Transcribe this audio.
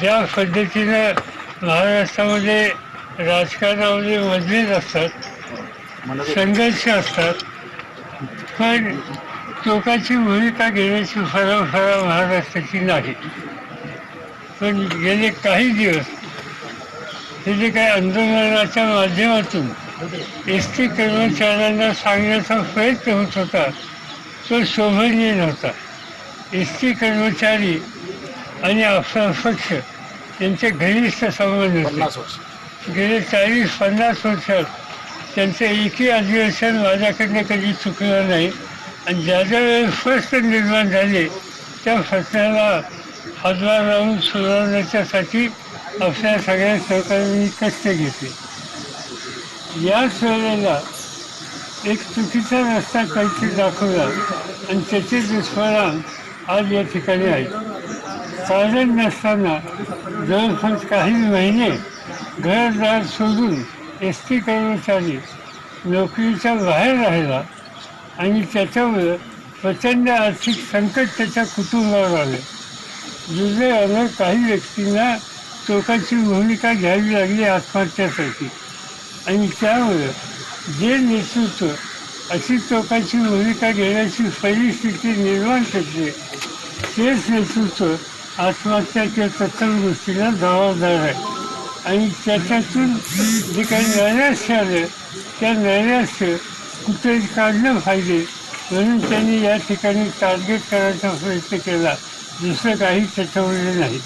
ज्या पद्धतीनं महाराष्ट्रामध्ये राजकारणामध्ये मतभेद असतात संघर्ष असतात. पण टोकाची भूमिका घेण्याची परंपरा महाराष्ट्राची नाही. पण गेले काही दिवस हे जे काही आंदोलनाच्या माध्यमातून एस टी कर्मचाऱ्यांना सांगण्याचा प्रयत्न होत होता तो शोभनीय नव्हता. एस टी कर्मचारी आणि आपला पक्ष यांचे घनिष्ठ संबंध होते गेले चाळीस पन्नास वर्षात त्यांचं एकही अधिवेशन माझ्याकडनं कधी चुकलं नाही. आणि ज्या ज्या वेळेस प्रश्न निर्माण झाले त्या प्रश्नाला हातभार लावून सोडवण्याच्यासाठी आपल्या सगळ्या सहकार्यांनी कष्ट घेतले. याच वेळेला एक चुकीचा रस्ता काहीतरी दाखवला आणि त्याचे दुष्परिणाम आज या ठिकाणी आहेत. कारण नसताना जवळपास काही महिने घरदार सोडून एस टी कर्मचारी नोकरीच्या बाहेर राहिला आणि त्याच्यामुळं प्रचंड आर्थिक संकट त्याच्या कुटुंबावर आलं. दुर्दैवानं काही व्यक्तींना टोकाची भूमिका घ्यावी लागली आत्महत्यासाठी. आणि त्यामुळं जे नेतृत्व अशी टोकाची भूमिका घेण्याची परिस्थिती निर्माण करते तेच नेतृत्व आत्महत्याच्या किंवा तत्सम गोष्टीला जबाबदार आहे आणि त्याच्यातून जे काही नैराश्य आलं त्या नैराश्य कुठे काढलं पाहिजे. म्हणून त्यांनी या ठिकाणी टार्गेट करायचा प्रयत्न केला. दुसरं काही त्याच्यामध्ये नाही.